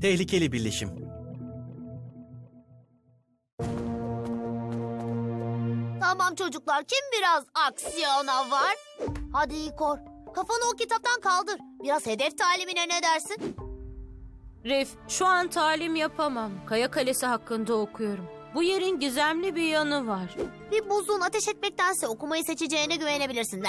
Tehlikeli birleşim. Tamam çocuklar kim biraz aksiyona var? Hadi İkor kafanı o kitaptan kaldır. Biraz hedef talimine ne dersin? Rif, şu an talim yapamam. Kaya Kalesi hakkında okuyorum. Bu yerin gizemli bir yanı var. Bir buzluğun ateş etmektense okumayı seçeceğine güvenebilirsin. Be.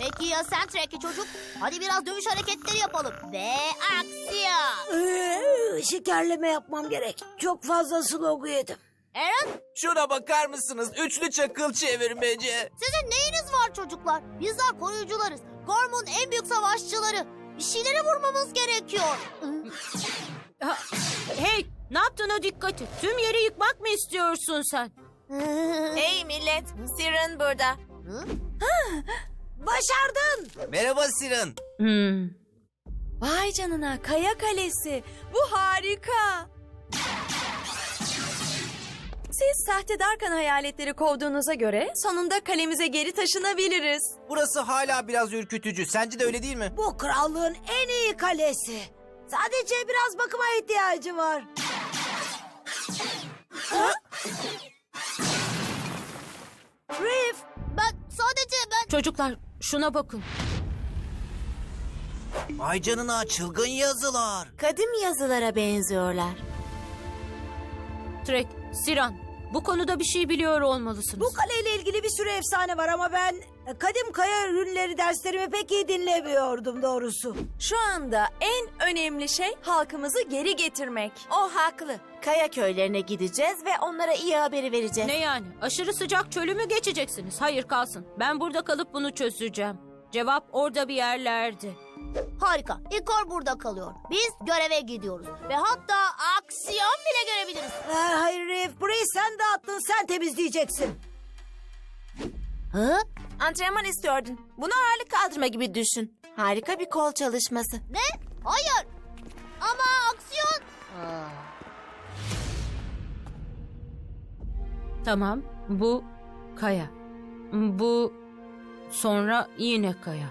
Peki ya sen Trek'i çocuk? Hadi biraz dövüş hareketleri yapalım. Ve aksiyon. Ee, şekerleme yapmam gerek. Çok fazla slogu yedim. Aaron Şuna bakar mısınız? Üçlü çakıl çevirmece. sizin neyiniz var çocuklar? Bizler koruyucularız. Gorm'un en büyük savaşçıları. Bir şeylere vurmamız gerekiyor. Hey, ne yaptığına dikkat et. Tüm yeri yıkmak mı istiyorsun sen? Hey millet, Siren burada. Başardın. Merhaba Siren. Hmm. Vay canına, Kaya Kalesi. Bu harika. Siz sahte Darkan hayaletleri kovduğunuza göre sonunda kalemize geri taşınabiliriz. Burası hala biraz ürkütücü. Sence de öyle değil mi? Bu krallığın en iyi kalesi. Sadece biraz bakıma ihtiyacı var. Rif ben sadece ben... Çocuklar, şuna bakın. Ay canına çılgın yazılar. Kadim yazılara benziyorlar. Trek, Siran, bu konuda bir şey biliyor olmalısınız. Bu kaleyle ilgili bir sürü efsane var ama ben e, kadim kaya ürünleri derslerimi pek iyi dinlemiyordum doğrusu. Şu anda en önemli şey halkımızı geri getirmek. O haklı. Kaya köylerine gideceğiz ve onlara iyi haberi vereceğiz. Ne yani? Aşırı sıcak çölü mü geçeceksiniz? Hayır kalsın. Ben burada kalıp bunu çözeceğim. Cevap orada bir yerlerde. Harika. İkor burada kalıyor. Biz göreve gidiyoruz. Ve hatta aksiyon bile görebiliriz. Ha, hayır Rif burayı sen dağıttın sen temizleyeceksin. Hı? Antrenman istiyordun. Bunu ağırlık kaldırma gibi düşün. Harika bir kol çalışması. Ne? Hayır. Ama aksiyon... Tamam, bu kaya. Bu sonra yine kaya.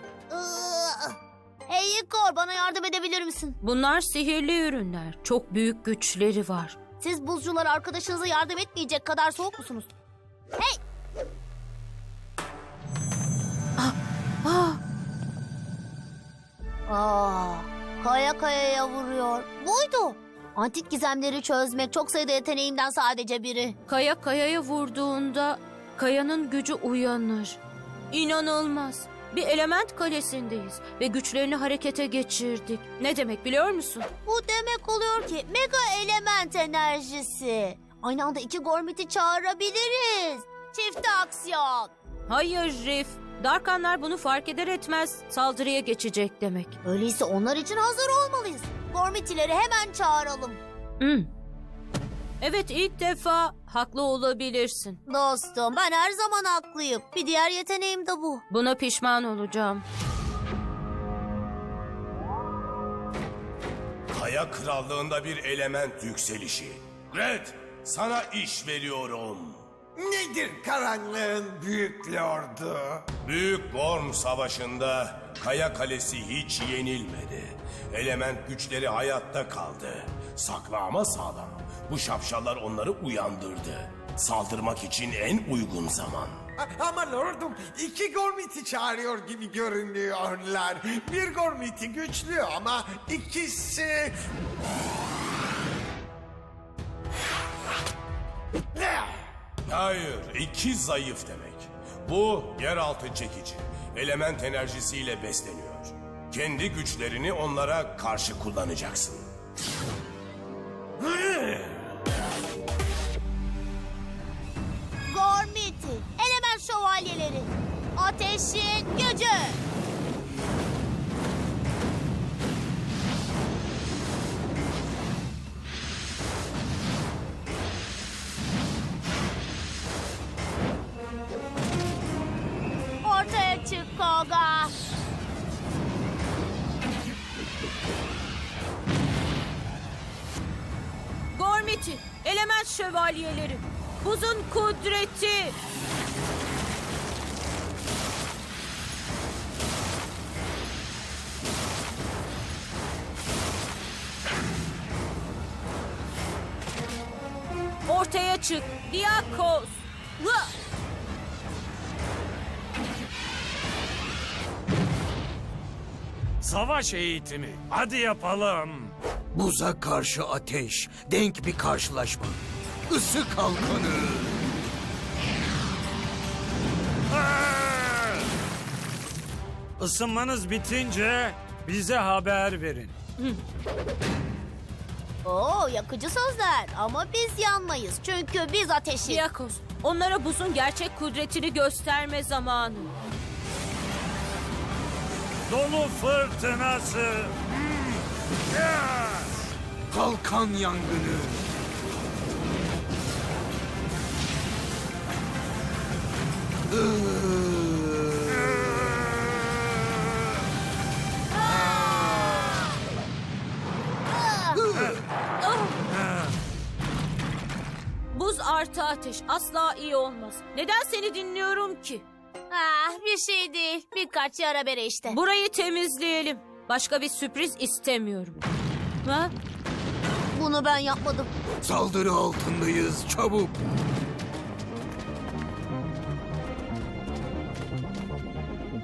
Yardım edebilir misin? Bunlar sihirli ürünler. Çok büyük güçleri var. Siz buzcular arkadaşınıza yardım etmeyecek kadar soğuk musunuz? Hey! Aa, kaya kayaya vuruyor. Buydu. Antik gizemleri çözmek çok sayıda yeteneğimden sadece biri. Kaya kayaya vurduğunda kayanın gücü uyanır. İnanılmaz. Bir element kalesindeyiz ve güçlerini harekete geçirdik. Ne demek biliyor musun? Bu demek oluyor ki mega element enerjisi. Aynı anda iki gormiti çağırabiliriz. Çift aksiyon. Hayır Rif. Darkanlar bunu fark eder etmez saldırıya geçecek demek. Öyleyse onlar için hazır olmalıyız. Gormitileri hemen çağıralım. Hmm. Evet ilk defa haklı olabilirsin. Dostum ben her zaman haklıyım. Bir diğer yeteneğim de bu. Buna pişman olacağım. Kaya Krallığında bir element yükselişi. Red, sana iş veriyorum. Nedir karanlığın büyük lordu? Büyük Gorm Savaşı'nda Kaya Kalesi hiç yenilmedi. Element güçleri hayatta kaldı. Saklı ama sağlam. Bu şapşallar onları uyandırdı. Saldırmak için en uygun zaman. A- Ama lordum iki gormiti çağırıyor gibi görünüyorlar. Bir gormiti güçlü ama ikisi... Hayır, iki zayıf demek. Bu yeraltı çekici. Element enerjisiyle besleniyor. Kendi güçlerini onlara karşı kullanacaksın. Ateşin gücü. Ortaya çık Koga. Gormiti, element şövalyeleri, buzun kudreti. Çık. Diakos. Savaş eğitimi. Hadi yapalım. Buza karşı ateş. Denk bir karşılaşma. Isı kalkanı. Isınmanız bitince bize haber verin. Oo yakıcı sözler ama biz yanmayız. Çünkü biz ateşiz. Diakos. Onlara buzun gerçek kudretini gösterme zamanı. Dolu fırtınası. Hmm. Kalkan yangını. Ateş asla iyi olmaz. Neden seni dinliyorum ki? Ah bir şey değil. Birkaç yara bere işte. Burayı temizleyelim. Başka bir sürpriz istemiyorum. Ha? Bunu ben yapmadım. Saldırı altındayız. Çabuk.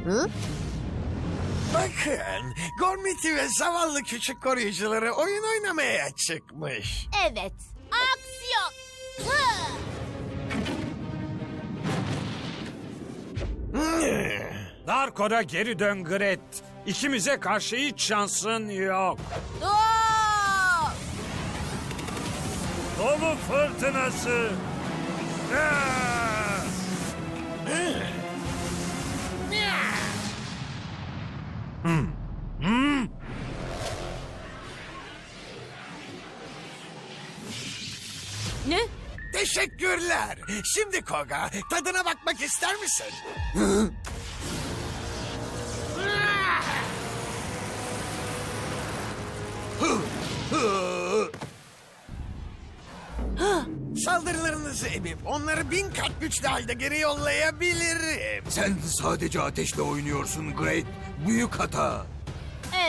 Hı? Bakın, Gormiti ve zavallı küçük koruyucuları oyun oynamaya çıkmış. Evet. Aksiyon. Hı! Darko'da geri dön Gret. İkimize karşı hiç şansın yok. Aa! Dolu fırtınası. Ne? Teşekkürler. Şimdi Koga, tadına bakmak ister misin? Saldırılarınızı emip onları bin kat güçlü halde geri yollayabilirim. Sen sadece ateşle oynuyorsun Great. Büyük hata.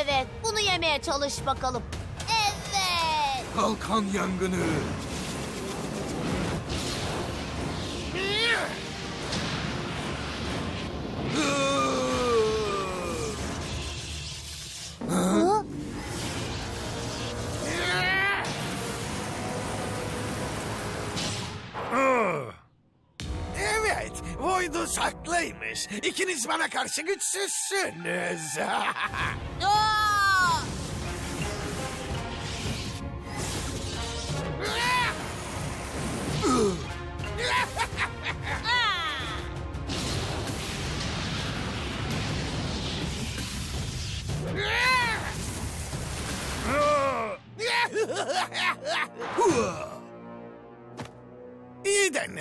Evet. Bunu yemeye çalış bakalım. Evet. Kalkan yangını. Evet, Voidus haklıymış. İkiniz bana karşı güçsüzsünüz.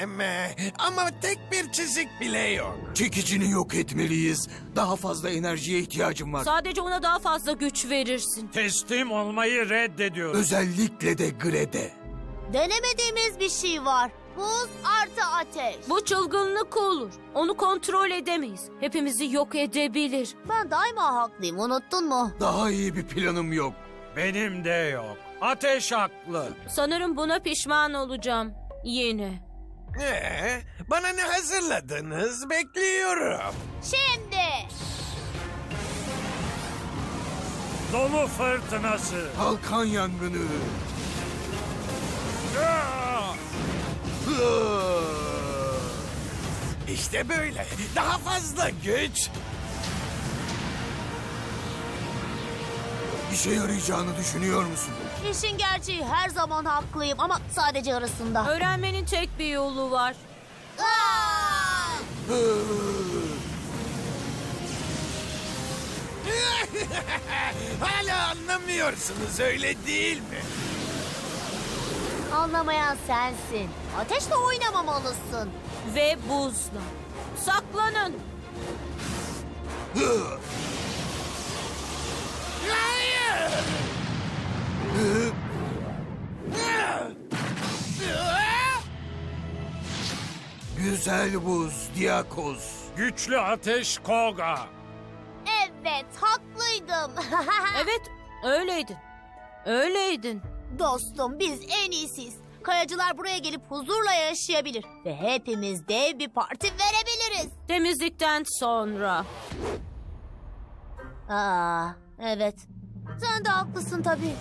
Deneme ama tek bir çizik bile yok. Çekicini yok etmeliyiz. Daha fazla enerjiye ihtiyacım var. Sadece ona daha fazla güç verirsin. Teslim olmayı reddediyorum. Özellikle de Gret'e. Denemediğimiz bir şey var. Buz artı ateş. Bu çılgınlık olur. Onu kontrol edemeyiz. Hepimizi yok edebilir. Ben daima haklıyım. Unuttun mu? Daha iyi bir planım yok. Benim de yok. Ateş haklı. Sanırım buna pişman olacağım. Yine. Ee, bana ne hazırladınız bekliyorum. Şimdi. Dolu fırtınası. Kalkan yangını. Ya! İşte böyle. Daha fazla güç. İşe yarayacağını düşünüyor musun? İşin gerçeği her zaman haklıyım ama sadece arasında. Öğrenmenin tek bir yolu var. Aa! Hala anlamıyorsunuz öyle değil mi? Anlamayan sensin. Ateşle oynamamalısın. Ve buzla. Saklanın. Güzel buz, Diakos. Güçlü ateş Koga. Evet, haklıydım. Evet, öyleydin. Öyleydin. Dostum, biz en iyisiyiz. kayacılar buraya gelip huzurla yaşayabilir. Ve hepimiz dev bir parti verebiliriz. Temizlikten sonra. Aa, evet. Sen de haklısın tabii.